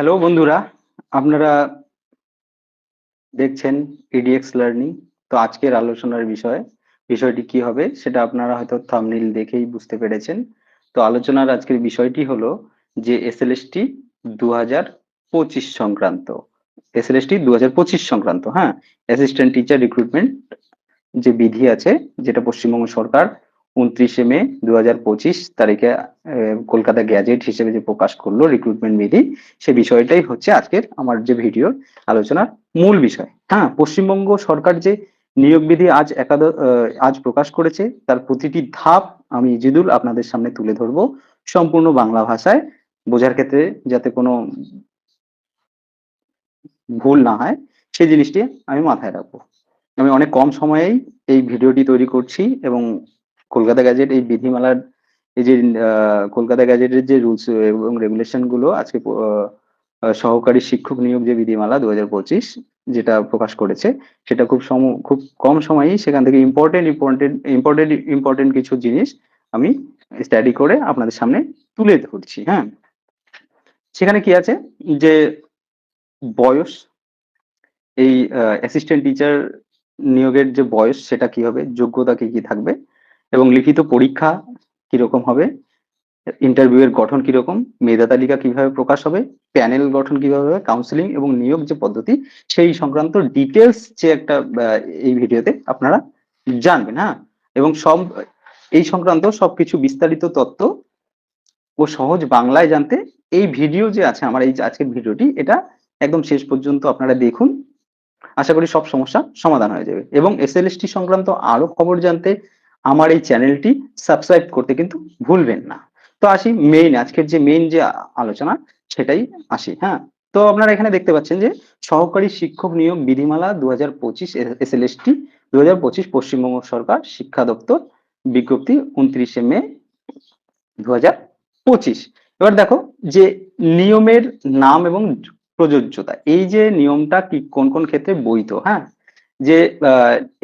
Hello বন্ধুরা। আপনারা দেখছেন ইডিএক্স লার্নিং তো আজকের আলোচনার বিষয়, বিষয়টি কি হবে সেটা আপনারা হয়তো থামনিল দেখেই বুঝতে পেরেছেন। তো আলোচনার আজকের বিষয়টি হলো যে এসএলএসটি দু হাজার পঁচিশ সংক্রান্ত। এসএলএসটি দু হাজার পঁচিশ সংক্রান্ত হ্যাঁ? অ্যাসিস্ট্যান্ট টিচার রিক্রুটমেন্ট যে বিধি আছে, যেটা পশ্চিমবঙ্গ সরকার উনত্রিশে মে দু হাজার পঁচিশ তারিখে কলকাতা গ্যাজেট হিসেবে যে প্রকাশ করল রিক্রুটমেন্ট বিধি, সে বিষয়টাই হচ্ছে আজকের আমার যে ভিডিওর আলোচনার মূল বিষয়। হ্যাঁ পশ্চিমবঙ্গ সরকার যে নিয়োগ বিধি আজ একাদশ আজ প্রকাশ করেছে, তার প্রতিটি ধাপ আমি ইজিদুল আপনাদের সামনে তুলে ধরবো সম্পূর্ণ বাংলা ভাষায়। বোঝার ক্ষেত্রে যাতে কোনো ভুল না হয়, সেই জিনিসটি আমি মাথায় রাখব। আমি অনেক কম সময়েই এই ভিডিওটি তৈরি করছি এবং কলকাতা গ্যাজেট এই বিধিমালার এই যে কলকাতা গ্যাজেটের যে রুলস এবং রেগুলেশনগুলো আজকে সহকারী শিক্ষক নিয়োগ যে বিধিমালা দু হাজার পঁচিশ যেটা প্রকাশ করেছে, সেটা খুব সম, খুব কম সময়েই সেখান থেকে ইম্পর্টেন্ট ইম্পর্টেন্ট ইম্পর্টেন্ট ইম্পর্টেন্ট কিছু জিনিস আমি স্টাডি করে আপনাদের সামনে তুলে ধরছি হ্যাঁ। সেখানে কি আছে? যে বয়স, এই অ্যাসিস্ট্যান্ট টিচার নিয়োগের যে বয়স সেটা কি হবে? যোগ্যতা কি কি থাকবে? এবং লিখিত পরীক্ষা কীরকম হবে? ইন্টারভিউ এর গঠন কীরকম? মেধা তালিকা কীভাবে প্রকাশ হবে? প্যানেল গঠন কীভাবে হবে? কাউন্সিলিং এবং নিয়োগ যে পদ্ধতি, সেই সংক্রান্ত ডিটেলস যে একটা এই ভিডিওতে আপনারা জানবেন হ্যাঁ? এবং সব, এই সংক্রান্ত সবকিছু বিস্তারিত তথ্য ও সহজ বাংলায় জানতে এই ভিডিও যে আছে, আমার এই আজকের ভিডিওটি এটা একদম শেষ পর্যন্ত আপনারা দেখুন। আশা করি সব সমস্যা সমাধান হয়ে যাবে। এবং এসএলএসটি সংক্রান্ত আরও খবর জানতে আমার এই চ্যানেলটি সাবস্ক্রাইব করতে কিন্তু ভুলবেন না। তো আসি মেইন আজকের যে মেইন যে আলোচনা, সেটাই আসি হ্যাঁ? তো আপনারা এখানে দেখতে পাচ্ছেন যে সহকারী শিক্ষক নিয়োগ বিধিমালা দু হাজার পঁচিশ এসএলএসটি দু হাজার পঁচিশ পশ্চিমবঙ্গ সরকার শিক্ষা দপ্তর, বিজ্ঞপ্তি উনত্রিশে মে দু হাজার পঁচিশ। এবার দেখো যে নিয়মের নাম এবং প্রযোজ্যতা, এই যে নিয়মটা কি, কোন কোন ক্ষেত্রে বৈধ হ্যাঁ? যে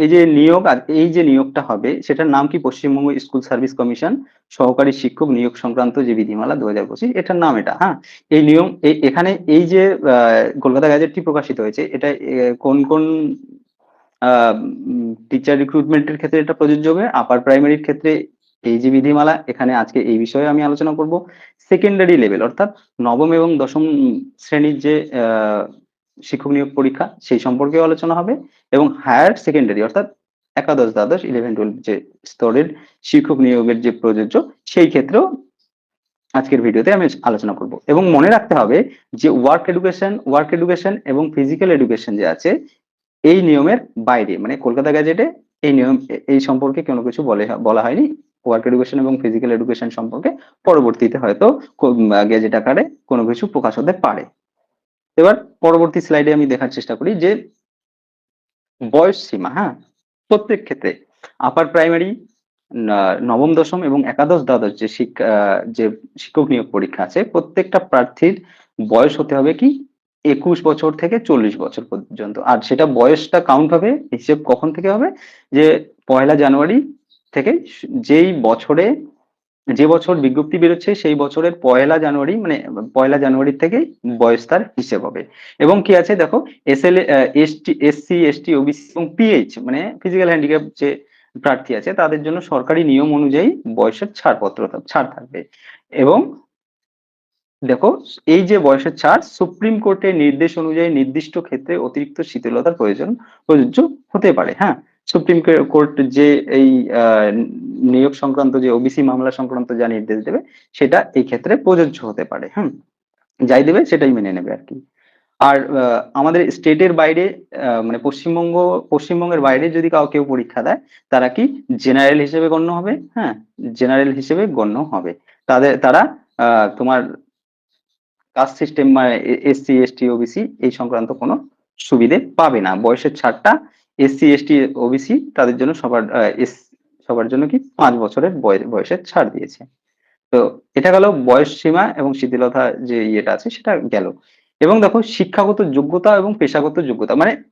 এই যে নিয়োগ আর এই যে নিয়োগটা হবে, সেটার নাম কি পশ্চিমবঙ্গ স্কুল সার্ভিস কমিশন? সহকারী শিক্ষক নিয়োগ সংক্রান্ত যে বিধিমালা দু হাজার পঁচিশ, এটার নাম এটা হ্যাঁ? এই নিয়ম এখানে এই যে কলকাতা গ্যাজেটটি প্রকাশিত হয়েছে, এটা কোন কোন টিচার রিক্রুটমেন্টের ক্ষেত্রে এটা প্রযোজ্য হবে? আপার প্রাইমারির ক্ষেত্রে এই যে বিধিমালা, এখানে আজকে এই বিষয়ে আমি আলোচনা করব। সেকেন্ডারি লেভেল অর্থাৎ নবম এবং দশম শ্রেণির যে শিক্ষক নিয়োগ পরীক্ষা সেই সম্পর্কেও আলোচনা হবে এবং হায়ার সেকেন্ডারি অর্থাৎ একাদশ, দ্বাদশ ইলেভেন টুয়েলভ যে স্তরের শিক্ষক নিয়োগের যে প্রযোজ্য সেই ক্ষেত্রেও আজকের ভিডিওতে আমি আলোচনা করব। এবং মনে রাখতে হবে যে ওয়ার্ক এডুকেশন ওয়ার্ক এডুকেশন এবং ফিজিক্যাল এডুকেশন যে আছে, এই নিয়মের বাইরে মানে কলকাতা গ্যাজেটে এই নিয়ম, এই সম্পর্কে কোনো কিছু বলে, বলা হয়নি। ওয়ার্ক এডুকেশন এবং ফিজিক্যাল এডুকেশন সম্পর্কে পরবর্তীতে হয়তো গ্যাজেট আকারে কোনো কিছু প্রকাশ হতে পারে। এবার পরবর্তী স্লাইডে আমি দেখার চেষ্টা করি যে বয়স সীমা হ্যাঁ? প্রত্যেক ক্ষেত্রে আপার প্রাইমারি নবম, দশম এবং একাদশ দ্বাদশ যে শিক্ষা যে শিক্ষক নিয়োগ পরীক্ষা আছে, প্রত্যেকটা প্রার্থীর বয়স হতে হবে কি? একুশ বছর থেকে চল্লিশ বছর পর্যন্ত। আর সেটা বয়সটা কাউন্ট হবে, হিসেব কখন থেকে হবে? যে পয়লা জানুয়ারি থেকে যেই বছরে যে বছর বিজ্ঞপ্তি বেরোচ্ছে, সেই বছরের পয়লা জানুয়ারি মানে পয়লা জানুয়ারি থেকেই বয়স তার হিসেব হবে। এবং কি আছে দেখো S L ST SC ST OBC এবং পিএইচ মানে ফিজিক্যাল হ্যান্ডিক্যাপ যে প্রার্থী আছে, তাদের জন্য সরকারি নিয়ম অনুযায়ী বয়সের ছাড়পত্র ছাড় থাকবে। এবং দেখো, এই যে বয়সের ছাড়, সুপ্রিম কোর্টের নির্দেশ অনুযায়ী নির্দিষ্ট ক্ষেত্রে অতিরিক্ত শীতলতার প্রয়োজন প্রযোজ্য হতে পারে হ্যাঁ? সুপ্রিম কোর্ট যে এই নিয়োগ সংক্রান্ত যে ওবিসি মামলা সংক্রান্ত যা নির্দেশ দেবে, সেটা এই ক্ষেত্রে প্রযোজ্য হতে পারে, হুম? যাই দেবে সেটাই মেনে নেবে আর কি। আর আমাদের স্টেটের বাইরে মানে পশ্চিমবঙ্গ, পশ্চিমবঙ্গের বাইরে যদি কাউ কেউ পরীক্ষা দেয়, তারা কি জেনারেল হিসেবে গণ্য হবে? হ্যাঁ জেনারেল হিসেবে গণ্য হবে। তাদের, তারা তোমার কাস্ট সিস্টেম মানে এসসি, এসটি ওবিসি এই সংক্রান্ত কোনো সুবিধে পাবে না। বয়সের ছাড়টা এসসি এসটি ওবিসি তাদের জন্য সবার সবার জন্য কি পাঁচ বছরের বয়- বয়সের ছাড় দিয়েছে। তো এটা গেল বয়স সীমা এবং শিথিলতা যে ইয়েটা আছে সেটা গেল। এবং দেখো শিক্ষাগত যোগ্যতা এবং পেশাগত যোগ্যতা মানে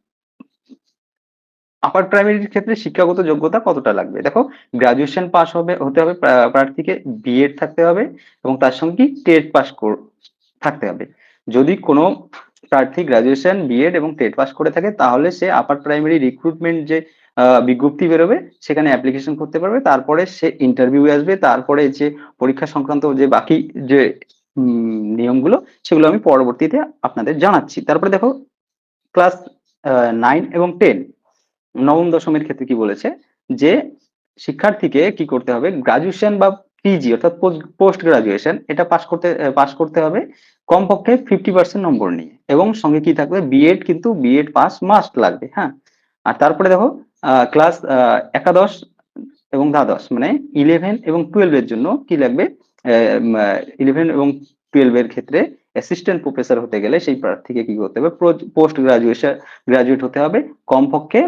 আপার প্রাইমারির ক্ষেত্রে শিক্ষাগত যোগ্যতা কতটা লাগবে? দেখো গ্রাজুয়েশন পাস হবে, হতে হবে প্রার্থীকে বিএড থাকতে হবে এবং তার সঙ্গে কি টেট পাস থাকতে হবে। যদি কোনো প্রার্থী গ্রাজুয়েশন বিএড এবং টেট পাস করে থাকে, তাহলে সে আপার প্রাইমারি রিক্রুটমেন্ট যে বিজ্ঞপ্তি বেরোবে, সেখানে অ্যাপ্লিকেশন করতে পারবে, তারপরে সে ইন্টারভিউ আসবে, তারপরে যে পরীক্ষা সংক্রান্ত যে বাকি যে নিয়মগুলো, সেগুলো আমি পরবর্তীতে আপনাদের জানাচ্ছি। তারপরে দেখো ক্লাস নাইন এবং টেন নবম, দশমের ক্ষেত্রে কি বলেছে? যে শিক্ষার্থীকে কি করতে হবে? গ্রাজুয়েশন বা পিজি অর্থাৎ পোস্ট গ্রাজুয়েশন এটা পাস করতে পাস করতে হবে। কমপক্ষে ফিফটি পার্সেন্ট নম্বর নিয়ে। এবং সঙ্গে কি থাকবে? বিএড কিন্তু বিএড পাস মাস্ট লাগবে হ্যাঁ? আর তারপরে দেখো ক্লাস একাদশ এবং দ্বাদশ মানে ইলেভেন এবং টুয়েলভ এর জন্য কি লাগবে? ইলেভেন এবং টুয়েলভ এর ক্ষেত্রে অ্যাসিস্ট্যান্ট প্রফেসর হতে গেলে সেই প্রার্থীকে কি করতে হবে? পোস্ট গ্রাজুয়েশন গ্রাজুয়েট হতে হবে। কমপক্ষে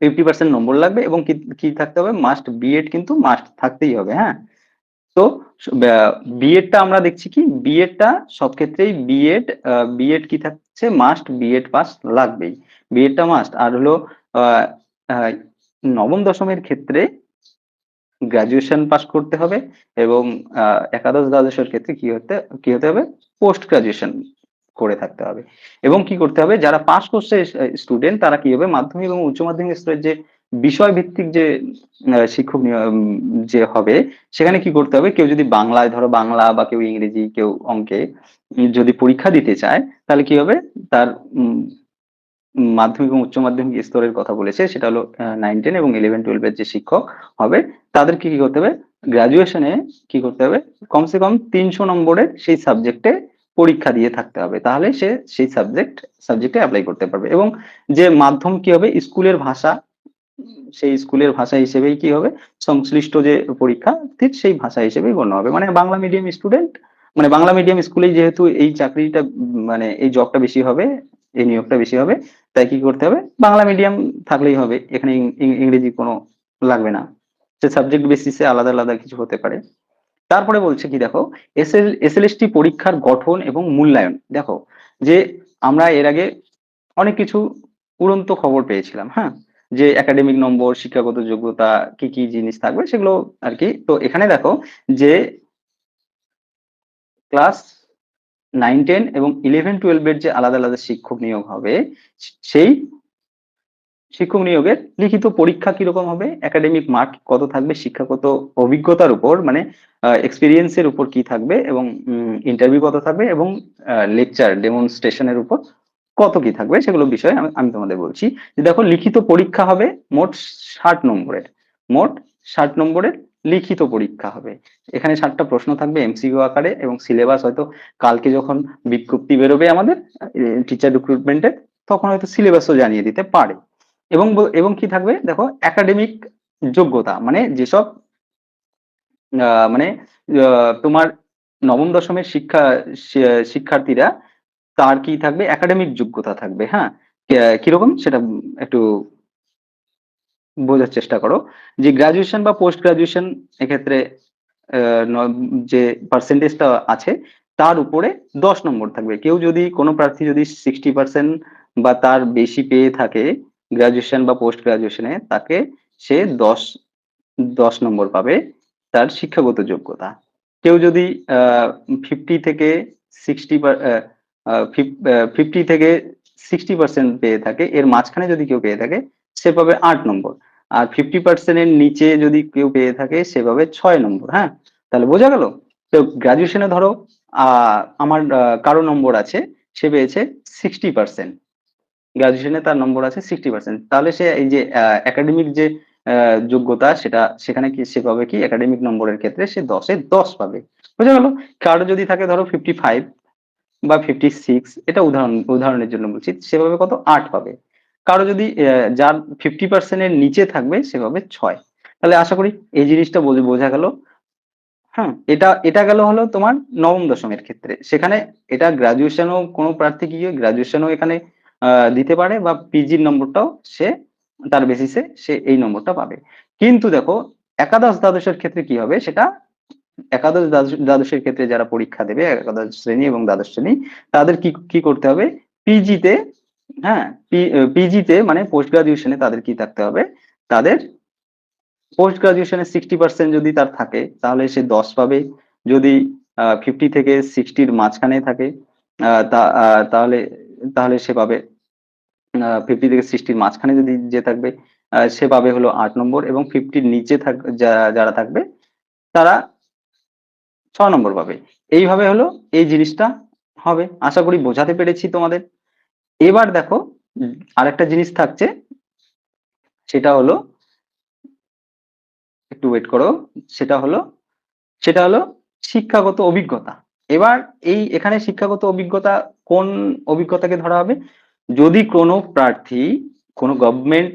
ফিফটি পার্সেন্ট নম্বর লাগবে এবং কি থাকতে হবে? মাস্ট বিএড কিন্তু মাস্ট থাকতেই হবে হ্যাঁ? তো বিএডটা আমরা দেখছি কি? বিএডটা সব ক্ষেত্রেই বিএড বিএড কি থাকছে? মাস্ট বিএড পাস লাগবেই। বিএডটা মাস্ট আর হলো নবম দশমের ক্ষেত্রে গ্রাজুয়েশন পাস করতে হবে এবং একাদশ দ্বাদশের ক্ষেত্রে কি হতে কি হতে হবে? পোস্ট গ্রাজুয়েশন করে থাকতে হবে। এবং কি করতে হবে? যারা পাস করছে স্টুডেন্ট তারা কি হবে? মাধ্যমিক এবং উচ্চ মাধ্যমিক স্তরের যে বিষয় ভিত্তিক যে শিক্ষক যে হবে, সেখানে কি করতে হবে? কেউ যদি বাংলায়, ধরো বাংলা বা কেউ ইংরেজি, কেউ অঙ্কে যদি পরীক্ষা দিতে চায়, তাহলে কি হবে? তার মাধ্যমিক এবং উচ্চ মাধ্যমিক স্তরের কথা বলেছে, সেটা হলো নাইন টেন এবং ইলেভেন টুয়েলভের যে শিক্ষক হবে, তাদেরকে কি করতে হবে? গ্রাজুয়েশনে কি করতে হবে? কমসে কম তিনশো নম্বরের সেই সাবজেক্টে পরীক্ষা দিয়ে থাকতে হবে, তাহলে সে সেই সাবজেক্ট সাবজেক্টে অ্যাপ্লাই করতে পারবে এবং যে মাধ্যম কি হবে? স্কুলের ভাষা সেই স্কুলের ভাষা হিসেবেই কি হবে? সংশ্লিষ্ট যে পরীক্ষা, ঠিক সেই ভাষা হিসেবেই গণ্য হবে। মানে বাংলা মিডিয়াম স্টুডেন্ট মানে বাংলা মিডিয়াম স্কুলেই যেহেতু এই চাকরিটা মানে এই জবটা বেশি হবে, এই নিয়োগটা বেশি হবে, তাই কি করতে হবে? বাংলা মিডিয়াম থাকলেই হবে, এখানে ইংরেজি কোনো লাগবে না। সে সাবজেক্ট বেসিসে আলাদা আলাদা কিছু হতে পারে। তারপরে বলছে কি, দেখো, এসএল, এসএলএসটি পরীক্ষার গঠন এবং মূল্যায়ন। দেখো, যে আমরা এর আগে অনেক কিছু উড়ন্ত খবর পেয়েছিলাম হ্যাঁ? যে একাডেমিক নম্বর, শিক্ষাগত যোগ্যতা, কি কি জিনিস থাকবে সেগুলো আর কি তো এখানে দেখো যে ক্লাস নাইন টেন এবং ইলেভেন টুয়েলভের যে আলাদা আলাদা শিক্ষক নিয়োগ হবে, সেই শিক্ষক নিয়োগের লিখিত পরীক্ষা কীরকম হবে? একাডেমিক মার্ক কত থাকবে? শিক্ষাগত অভিজ্ঞতার উপর মানে এক্সপিরিয়েন্সের উপর কি থাকবে? এবং ইন্টারভিউ কত থাকবে? এবং লেকচার ডেমনস্ট্রেশনের উপর কত কি থাকবে সেগুলো বিষয়ে আমি তোমাদের বলছি। যে দেখো লিখিত পরীক্ষা হবে মোট ষাট নম্বরের, মোট ষাট নম্বরের লিখিত পরীক্ষা হবে। এখানে ষাটটা প্রশ্ন থাকবে এমসিকিউ আকারে এবং সিলেবাস হয়তো কালকে যখন বিজ্ঞপ্তি বেরোবে আমাদের টিচার রিক্রুটমেন্টের তখন হয়তো সিলেবাসও জানিয়ে দিতে পারে। এবং এবং কি থাকবে? দেখো একাডেমিক যোগ্যতা মানে যেসব মানে তোমার নবম দশমের শিক্ষা শিক্ষার্থীরা তার কি থাকবে? একাডেমিক যোগ্যতা থাকবে হ্যাঁ? কীরকম? সেটা একটু বোঝার চেষ্টা করো। যে গ্রাজুয়েশন বা পোস্ট গ্রাজুয়েশন এক্ষেত্রে যে পার্সেন্টেজটা আছে, তার উপরে দশ নম্বর থাকবে। কেউ যদি, কোনো প্রার্থী যদি সিক্সটি পার্সেন্ট বা তার বেশি পেয়ে থাকে গ্রাজুয়েশন বা পোস্ট গ্রাজুয়েশনে তাকে সে দশ দশ নম্বর পাবে তার শিক্ষাগত যোগ্যতা। কেউ যদি ফিফটি থেকে সিক্সটি ফিফটি থেকে সিক্সটি পার্সেন্ট পেয়ে থাকে। এর মাঝখানে যদি কেউ পেয়ে থাকে, সে পাবে আট নম্বর। আর ফিফটি পার্সেন্টের নিচে যদি কেউ পেয়ে থাকে, সে পাবে ছয় নম্বর হ্যাঁ? তাহলে বোঝা গেল? তো গ্রাজুয়েশনে ধরো আমার কারও নম্বর আছে, সে পেয়েছে সিক্সটি পার্সেন্ট গ্রাজুয়েশনে তার নম্বর আছে সিক্সটি পার্সেন্ট তাহলে সে এই যে একাডেমিক যে যোগ্যতা, সেটা, সেখানে কি, সে পাবে কি? একাডেমিক নম্বরের ক্ষেত্রে সে দশে দশ পাবে। বোঝা গেল? কারও যদি থাকে, ধরো ফিফটি ফাইভ বা ফিফটি সিক্স এটা উদাহরণ, উদাহরণের জন্য বলছি, সেভাবে কত? আট পাবে। কারও যদি যার ফিফটি পার্সেন্টের নিচে থাকবে, সেভাবে ছয়। তাহলে আশা করি এই জিনিসটা বোঝ- বোঝা গেল। হ্যাঁ এটা এটা গেল হলো তোমার নবম দশমের ক্ষেত্রে। সেখানে এটা গ্রাজুয়েশনও কোনো প্রার্থী কি গ্রাজুয়েশনও এখানে দিতে পারে বা পিজির নম্বরটাও সে, তার বেসিসে সে এই নম্বরটা পাবে। কিন্তু দেখো, একাদশ দ্বাদশের ক্ষেত্রে কি হবে? সেটা একাদশ দ্বাদশ- দ্বাদশের ক্ষেত্রে যারা পরীক্ষা দেবে, একাদশ শ্রেণি এবং দ্বাদশ শ্রেণি, তাদের কি কি করতে হবে? পিজিতে হ্যাঁ পিজিতে মানে পোস্ট গ্রাজুয়েশনে তাদের কি থাকতে হবে? তাদের পোস্ট গ্রাজুয়েশনে সিক্সটি পার্সেন্ট যদি তার থাকে, তাহলে সে দশ পাবে। যদি ফিফটি থেকে সিক্সটির মাঝখানে থাকে তাহলে তাহলে সে পাবে ফিফটি থেকে সিক্সটির মাঝখানে যদি যে থাকবে সে পাবে হলো আট নম্বর এবং ফিফটির নিচে থাক যারা থাকবে, তারা ছ নম্বর পাবে এইভাবে হলো এই জিনিসটা হবে। আশা করি বোঝাতে পেরেছি তোমাদের। এবার দেখো আরেকটা জিনিস থাকছে। সেটা হলো, একটু ওয়েট করো। সেটা হলো সেটা হলো শিক্ষাগত অভিজ্ঞতা। এবার এই এখানে শিক্ষাগত অভিজ্ঞতা কোন অভিজ্ঞতাকে ধরা হবে? যদি কোনো প্রার্থী, কোনো গভর্নমেন্ট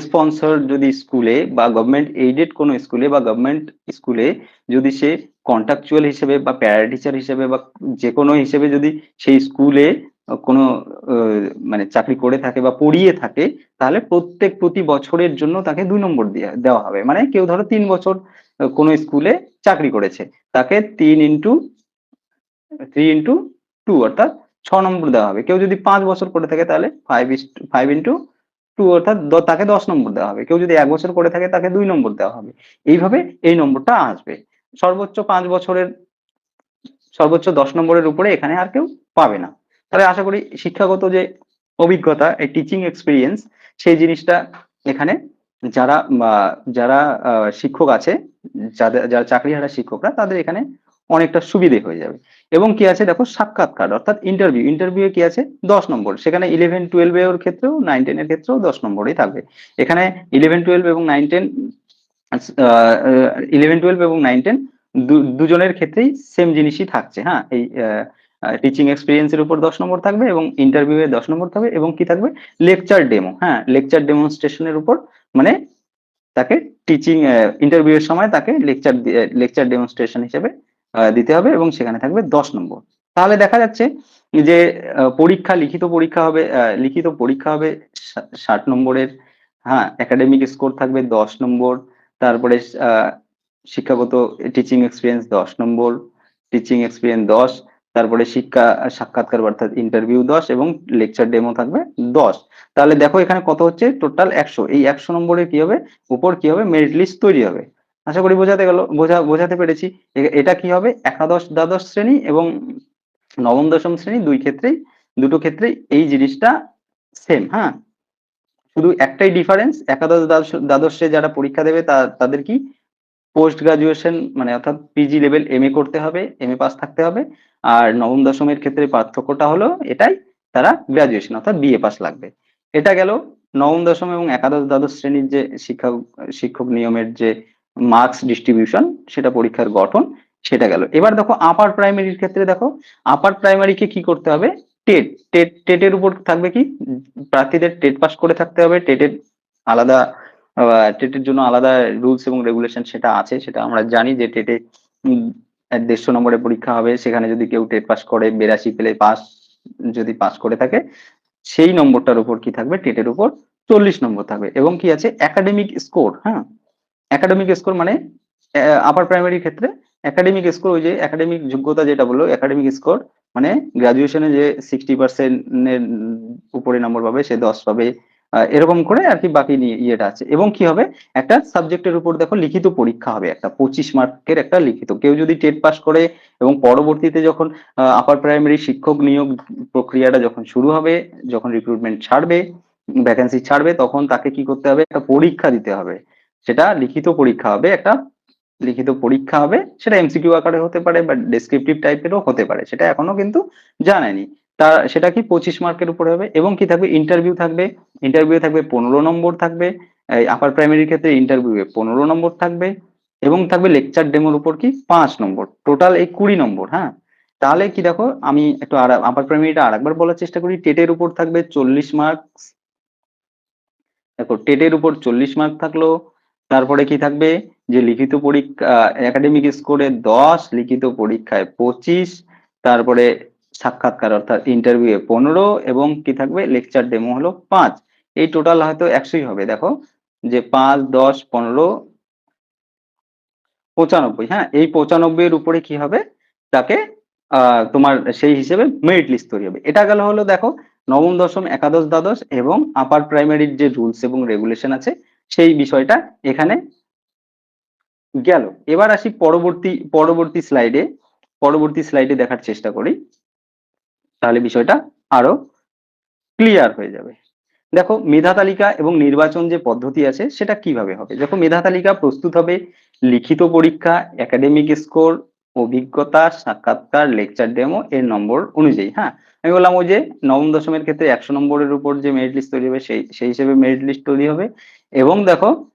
স্পন্সর যদি স্কুলে বা গভর্নমেন্ট এইডেড কোনো স্কুলে বা গভর্নমেন্ট স্কুলে যদি সে কন্ট্রাকচুয়াল হিসেবে বা প্যারা টিচার হিসেবে বা যে কোনো হিসেবে যদি সেই স্কুলে কোনো মানে চাকরি করে থাকে বা পড়িয়ে থাকে, তাহলে প্রত্যেক প্রতি বছরের জন্য তাকে দুই নম্বর দেয়া- দেওয়া হবে। মানে কেউ ধরো তিন বছর কোনো স্কুলে চাকরি করেছে, তাকে তিন ইন্টু থ্রি ইন্টু টু অর্থাৎ ছ নম্বর দেওয়া হবে। কেউ যদি পাঁচ বছর করে থাকে তাহলে ফাইভ ফাইভ ইন্টু টু অর্থাৎ তাকে দশ নম্বর দেওয়া হবে। কেউ যদি এক বছর করে থাকে, তাকে দুই নম্বর দেওয়া হবে। এইভাবে এই নম্বরটা আসবে। সর্বোচ্চ পাঁচ বছরের, সর্বোচ্চ দশ নম্বরের উপরে এখানে আর কেউ পাবে না। তাহলে আশা করি শিক্ষাগত যে অভিজ্ঞতা, এই টিচিং এক্সপিরিয়েন্স সেই জিনিসটা এখানে যারা যারা শিক্ষক আছে, যাদের, যারা চাকরিহারা শিক্ষকরা, তাদের এখানে অনেকটা সুবিধে হয়ে যাবে। এবং কি আছে দেখো সাক্ষাৎকার অর্থাৎ ইন্টারভিউ ইন্টারভিউ কি আছে? দশ নম্বর, সেখানে ইলেভেন টুয়েলভ এর ক্ষেত্রেও নাইন টেন এর ক্ষেত্রেও দশ নম্বরই থাকবে। এখানে ইলেভেন টুয়েলভ এবং নাইন টেন ইলেভেন টুয়েলভ এবং নাইন টেন দুজনের ক্ষেত্রেই সেম জিনিসই থাকছে হ্যাঁ? এই টিচিং এক্সপিরিয়েন্সের উপর দশ নম্বর থাকবে এবং ইন্টারভিউ এ দশ নম্বর থাকবে এবং কি থাকবে? লেকচার ডেমো হ্যাঁ? লেকচার ডেমনস্ট্রেশনের উপর মানে তাকে টিচিং ইন্টারভিউ এর সময় তাকে লেকচার লেকচার ডেমনস্ট্রেশন হিসেবে দিতে হবে এবং সেখানে থাকবে দশ নম্বর। তাহলে দেখা যাচ্ছে যে পরীক্ষা, লিখিত পরীক্ষা হবে লিখিত পরীক্ষা হবে ষাট নম্বরের। হ্যাঁ একাডেমিক স্কোর থাকবে দশ নম্বর। তারপরে শিক্ষাগত টিচিং এক্সপিরিয়েন্স দশ নম্বর। টিচিং এক্সপিরিয়েন্স দশ। তারপরে শিক্ষা, সাক্ষাৎকার অর্থাৎ ইন্টারভিউ দশ এবং লেকচার ডেমো থাকবে দশ। তাহলে দেখো এখানে কত হচ্ছে? টোটাল একশো। এই একশো নম্বরে কি হবে? উপর কি হবে? মেরিট লিস্ট তৈরি হবে। আশা করি বোঝাতে গেল, বোঝা, বোঝাতে পেরেছি। এটা কি হবে? একাদশ দ্বাদশ শ্রেণি এবং নবম দশম শ্রেণি দুই ক্ষেত্রেই, দুটো ক্ষেত্রেই এই জিনিসটা সেম হ্যাঁ? শুধু একটাই ডিফারেন্স একাদশ দ্বাদশ যারা পরীক্ষা দেবে তা- তাদের কি? পোস্ট গ্রাজুয়েশন মানে অর্থাৎ পিজি লেভেল এম করতে হবে এম এ পাস থাকতে হবে। আর নবম দশমের ক্ষেত্রে পার্থক্যটা হলো এটাই, তারা গ্রাজুয়েশন অর্থাৎ বিএ পাস লাগবে। এটা গেল নবম দশম এবং একাদশ দ্বাদশ শ্রেণির যে শিক্ষা শিক্ষক নিয়মের যে মার্কস ডিস্ট্রিবিউশন সেটা পরীক্ষার গঠন, সেটা গেল। এবার দেখো আপার প্রাইমারির ক্ষেত্রে দেখো আপার প্রাইমারিকে কি করতে হবে? টেট টেট টেটের উপর থাকবে কি? প্রার্থীদের টেট পাস করে থাকতে হবে। টেটের আলাদা টেটের জন্য আলাদা রুলস এবং রেগুলেশন সেটা আছে, সেটা আমরা জানি যে টেটে দেড়শো নম্বরের পরীক্ষা হবে। সেখানে যদি কেউ টেট পাস করে, বেরাশি পেলে পাস যদি পাস করে থাকে, সেই নম্বরটার উপর কি থাকবে? টেটের উপর চল্লিশ নম্বর থাকবে। এবং কি আছে? একাডেমিক স্কোর হ্যাঁ? একাডেমিক স্কোর মানে আপার প্রাইমারি ক্ষেত্রে একাডেমিক স্কোর ওই যে একাডেমিক যোগ্যতা যেটা বলল একাডেমিক স্কোর মানে গ্রাজুয়েশনে যে সিক্সটি পার্সেন্টের উপরে নম্বর পাবে, সে দশ পাবে এরকম করে আর কি বাকি ইয়েটা আছে। এবং কি হবে? একটা সাবজেক্টের উপর দেখো লিখিত পরীক্ষা হবে, একটা পঁচিশ মার্কের একটা লিখিত। কেউ যদি টেট পাস করে এবং পরবর্তীতে যখন আপার প্রাইমারি শিক্ষক নিয়োগ প্রক্রিয়াটা যখন শুরু হবে, যখন রিক্রুটমেন্ট ছাড়বে ভ্যাকেন্সি ছাড়বে, তখন তাকে কি করতে হবে? একটা পরীক্ষা দিতে হবে। সেটা লিখিত পরীক্ষা হবে, একটা লিখিত পরীক্ষা হবে, সেটা এমসিকিউ আকারে হতে পারে বা ডেসক্রিপটিভ টাইপেরও হতে পারে, সেটা এখনও কিন্তু জানায়নি। তা সেটা কি পঁচিশ মার্কের উপরে হবে এবং কি থাকবে? ইন্টারভিউ থাকবে ইন্টারভিউ থাকবে পনেরো নম্বর থাকবে আপার প্রাইমারির ক্ষেত্রে ইন্টারভিউ পনেরো নম্বর থাকবে এবং থাকবে লেকচার ডেমোর উপর কি পাঁচ নম্বর টোটাল এই কুড়ি নম্বর হ্যাঁ? তাহলে কি দেখো, আমি একটু আর আপার প্রাইমারিটা আরেকবার বলার চেষ্টা করি টেটের উপর থাকবে চল্লিশ মার্কস দেখো টেটের উপর চল্লিশ মার্ক থাকল তারপরে কি থাকবে? যে লিখিত পরীক্ষা একাডেমিক স্কোরে দশ, লিখিত পরীক্ষায় পঁচিশ, তারপরে সাক্ষাৎকার অর্থাৎ ইন্টারভিউ এ পনেরো এবং কি থাকবে? লেকচার ডেমো হলো পাঁচ। এই টোটাল হয়তো একশোই হবে, দেখো। যে পাঁচ, দশ, পনেরো, পঁচানব্বই হ্যাঁ? এই পঁচানব্বই এর উপরে কি হবে? তাকে তোমার সেই হিসেবে মেরিট লিস্ট তৈরি হবে। এটা গেল হলো, দেখো, নবম, দশম, একাদশ, দ্বাদশ এবং আপার প্রাইমারির যে রুলস এবং রেগুলেশন আছে সেই বিষয়টা এখানে গেল। এবার আসি পরবর্তী পরবর্তী স্লাইডে পরবর্তী স্লাইডে দেখার চেষ্টা করি। তাহলে বিষয়টা আরও ক্লিয়ার হয়ে যাবে। দেখো, মেধা তালিকা এবং নির্বাচন যে পদ্ধতি আছে, সেটা কীভাবে হবে? দেখো, মেধা তালিকা প্রস্তুত হবে লিখিত পরীক্ষা একাডেমিক স্কোর অভিজ্ঞতা, সাক্ষাৎকার লেকচার ডেমো এর নম্বর অনুযায়ী হ্যাঁ? আমি বললাম ওই যে নবম দশমের ক্ষেত্রে একশো নম্বরের উপর যে মেরিট লিস্ট তৈরি হবে, সেই সেই হিসেবে মেরিট লিস্ট তৈরি হবে। এবং দেখো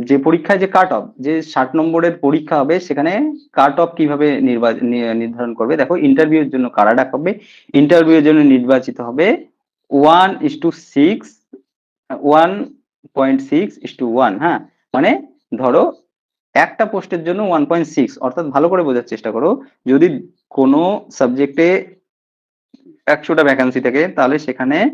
যে পরীক্ষায় যে কাট অফ যে ষাট নম্বরের পরীক্ষা হবে, সেখানে কাট অফ কীভাবে নির্বা- নি- নির্ধারণ করবে? দেখো ইন্টারভিউর জন্য কারা ডাকবে ইন্টারভিউর জন্য নির্বাচিত হবে one is to six one point six is to one হ্যাঁ? মানে ধরো, একটা পোস্টের জন্য ওয়ান পয়েন্ট সিক্স অর্থাৎ ভালো করে বোঝার চেষ্টা করো, যদি কোনো সাবজেক্টে একশোটা ভ্যাকান্সি থাকে, তাহলে সেখানে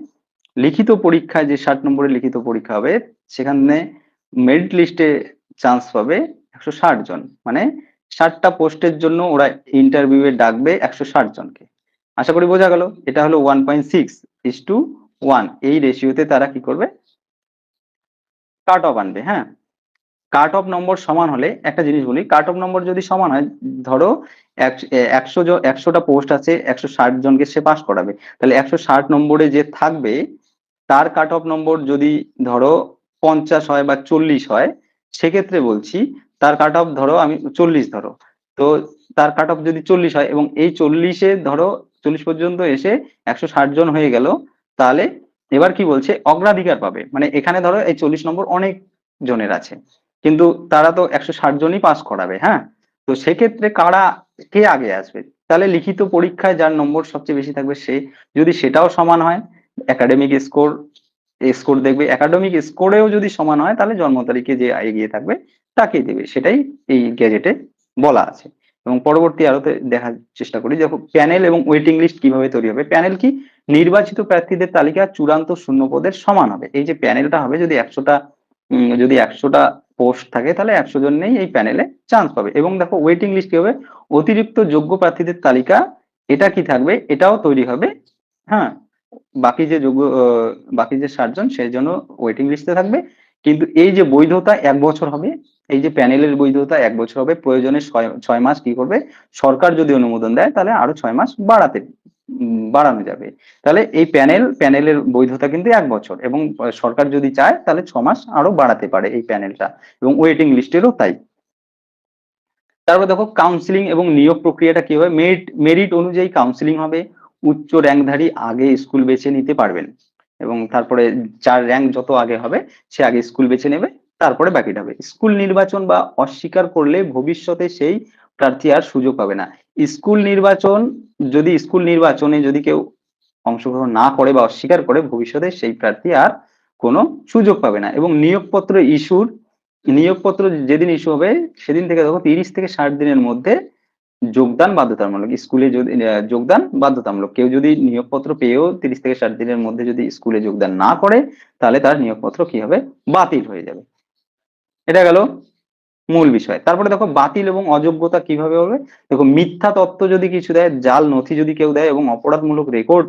লিখিত পরীক্ষায় যে ষাট নম্বরের লিখিত পরীক্ষা হবে, সেখানে মেরিট লিস্টে চান্স পাবে একশো ষাট জন। মানে ষাটটা পোস্টের জন্য ওরা ইন্টারভিউয়ে ডাকবে একশো ষাট জনকে। আশা করি বোঝা গেল, এটা হলো one point six is to one এই রেশিওতে তারা কি করবে? কাট অফ আনবে হ্যাঁ? কাট অফ নম্বর সমান হলে, একটা জিনিস বলি কাট অফ নম্বর যদি সমান হয়, ধরো এক- একশো একশোটা পোস্ট আছে, একশো ষাট জনকে সে পাস করাবে। তাহলে একশো ষাট নম্বরে যে থাকবে তার কাট অফ নম্বর যদি ধরো পঞ্চাশ হয় বা চল্লিশ হয়, সেক্ষেত্রে বলছি তার কাট অফ ধরো আমি চল্লিশ ধরো। তো তার কাট অফ যদি চল্লিশ হয় এবং এই চল্লিশে ধরো চল্লিশ পর্যন্ত এসে একশো ষাট জন হয়ে গেল, তাহলে এবার কি বলছে? অগ্রাধিকার পাবে। মানে এখানে ধরো এই চল্লিশ নম্বর অনেক জনের আছে। কিন্তু তারা তো একশো ষাট জনই পাস করাবে হ্যাঁ? তো সেক্ষেত্রে কারা, কে আগে আসবে? তাহলে লিখিত পরীক্ষায় যার নম্বর সবচেয়ে বেশি থাকবে সে। যদি সেটাও সমান হয় একাডেমিক স্কোর স্কোর দেখবে। একাডেমিক স্কোরেও যদি সমান হয়, তাহলে জন্ম তারিখে যে এগিয়ে থাকবে তাকে দেবে। সেটাই এই গ্যাজেটে বলা আছে। এবং পরবর্তী আলোতে দেখার চেষ্টা করি। দেখো প্যানেল এবং ওয়েটিং লিস্ট কীভাবে তৈরি হবে? প্যানেল কি? নির্বাচিত প্রার্থীদের তালিকা চূড়ান্ত শূন্য পদের সমান হবে। এই যে প্যানেলটা হবে, যদি একশোটা যদি একশোটা পোস্ট থাকে, তাহলে একশো জন নেই এই প্যানেলে চান্স পাবে। এবং দেখো ওয়েটিং লিস্ট কি হবে? অতিরিক্ত যোগ্য প্রার্থীদের তালিকা, এটা কি থাকবে? এটাও তৈরি হবে। হ্যাঁ বাকি যে যোগ্য বাকি যে ষাটজন সেই জন্য ওয়েটিং লিস্টে থাকবে। কিন্তু এই যে বৈধতা এক বছর হবে, এই যে প্যানেলের বৈধতা এক বছর হবে, প্রয়োজনে ছয় মাস কি করবে? সরকার যদি অনুমোদন দেয়, তাহলে আরও ছয় মাস বাড়াতে বাড়ানো যাবে। তাহলে এই প্যানেল, প্যানেলের বৈধতা কিন্তু এক বছর এবং সরকার যদি চায়, তাহলে ছ মাস আরও বাড়াতে পারে এই প্যানেলটা এবং ওয়েটিং লিস্টেরও তাই। তারপর দেখো কাউন্সিলিং এবং নিয়োগ প্রক্রিয়াটা কি হবে? মেরিট মেরিট অনুযায়ী কাউন্সিলিং হবে। উচ্চ র্যাঙ্কধারী আগে স্কুল বেছে নিতে পারবেন এবং তারপরে যার র্যাঙ্ক যত আগে হবে, সে আগে স্কুল বেছে নেবে, তারপরে বাকিটা হবে স্কুল নির্বাচন বা অস্বীকার করলে ভবিষ্যতে সেই প্রার্থী আর সুযোগ পাবে না। স্কুল নির্বাচন, যদি স্কুল নির্বাচনে যদি কেউ অংশগ্রহণ না করে বা অস্বীকার করে, ভবিষ্যতে সেই প্রার্থী আর কোনো সুযোগ পাবে না। এবং নিয়োগপত্র ইস্যুর নিয়োগপত্র যেদিন ইস্যু হবে, সেদিন থেকে দেখো তিরিশ থেকে ষাট দিনের মধ্যে যোগদান বাধ্যতামূলক, স্কুলে যদি যোগদান বাধ্যতামূলক, কেউ যদি নিয়োগপত্র পেয়েও তিরিশ থেকে ষাট দিনের মধ্যে যদি স্কুলে যোগদান না করে, তাহলে তার নিয়োগপত্র কি হবে? বাতিল হয়ে যাবে। এটা গেল মূল বিষয়। তারপরে দেখো, বাতিল এবং অযোগ্যতা কীভাবে হবে? দেখো, মিথ্যা তত্ত্ব যদি কিছু দেয়, জাল নথি যদি কেউ দেয় এবং অপরাধমূলক রেকর্ড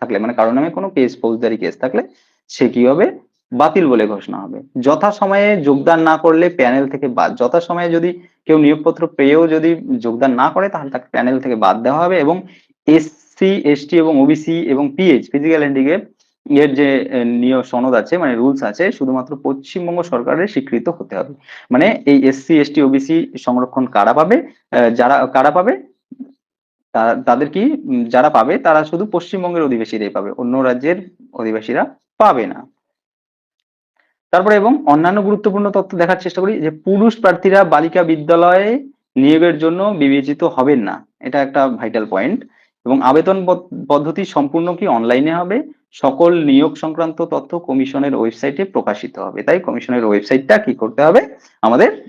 থাকলে মানে কারণ নামে কোনো কেস ফৌজদারি কেস থাকলে, সে কি হবে? বাতিল বলে ঘোষণা হবে। যথা সময়ে যোগদান না করলে প্যানেল থেকে বাদ যথা সময়ে যদি কেউ নিয়োগপত্র পেয়েও যদি যোগদান না করে, তাহলে তাকে প্যানেল থেকে বাদ দেওয়া হবে এবং এসসি এসটি এবং ওবিসি এবং পিএইচ ফিজিক্যাল হ্যান্ডিক্যাপ এর যে নিয়ম সনদ আছে মানে রুলস আছে, শুধুমাত্র পশ্চিমবঙ্গ সরকারের স্বীকৃত হতে হবে। মানে এই এসসি এসটি ওবিসি সংরক্ষণ কারা পাবে? যারা, কারা পাবে? তাদের কি যারা পাবে, তারা শুধু পশ্চিমবঙ্গের অধিবাসীরাই পাবে, অন্য রাজ্যের অধিবাসীরা পাবে না। তারপরে এবং অন্যান্য গুরুত্বপূর্ণ তথ্য দেখার চেষ্টা করি যে পুরুষ প্রার্থীরা বালিকা বিদ্যালয়ে নিয়োগের জন্য বিবেচিত হবেন না। এটা একটা ভাইটাল পয়েন্ট এবং আবেদন পদ- পদ্ধতি সম্পূর্ণ কি অনলাইনে হবে? সকল নিয়োগ সংক্রান্ত তথ্য কমিশনের ওয়েবসাইটে প্রকাশিত হবে। তাই কমিশনের ওয়েবসাইটটা কি করতে হবে? আমাদের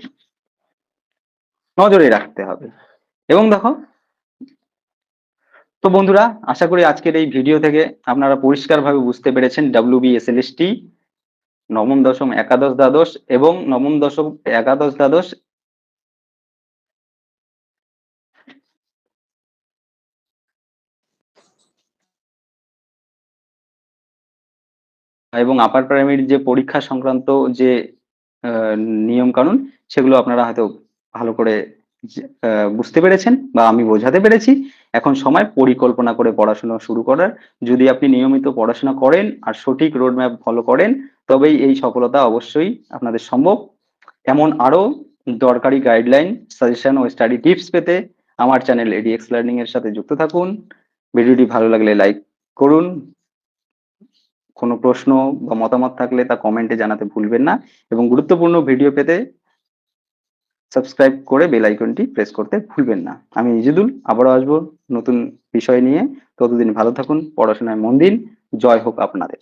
নজরে রাখতে হবে। এবং দেখো, তো বন্ধুরা, আশা করি আজকের এই ভিডিও থেকে আপনারা পরিষ্কারভাবে বুঝতে পেরেছেন। ডাব্লিউবিএসএলএসটি নবম দশম একাদশ দ্বাদশ এবং নবম দশম একাদশ দ্বাদশ এবং আপার প্রাইমারি যে পরীক্ষা সংক্রান্ত যে নিয়ম কানুন সেগুলো আপনারা হয়তো ভালো করে বুঝতে পেরেছেন বা আমি বোঝাতে পেরেছি। এখন সময় পরিকল্পনা করে পড়াশোনা শুরু করার। যদি আপনি নিয়মিত পড়াশোনা করেন আর সঠিক রোড ম্যাপ ফলো করেন তবেই এই সফলতা অবশ্যই আপনাদের সম্ভব। এমন আরও দরকারি গাইডলাইন সাজেশন ও স্টাডি টিপস পেতে আমার চ্যানেল এডিএক্স লার্নিং এর সাথে যুক্ত থাকুন। ভিডিওটি ভালো লাগলে লাইক করুন। কোনো প্রশ্ন বা মতামত থাকলে তা কমেন্টে জানাতে ভুলবেন না। এবং গুরুত্বপূর্ণ ভিডিও পেতে সাবস্ক্রাইব করে বেল আইকনটি প্রেস করতে ভুলবেন না। আমি ইজিদুল, আবারও আসব নতুন বিষয় নিয়ে। ততদিন ভালো থাকুন, পড়াশোনায় মন দিন। জয় হোক আপনাদের।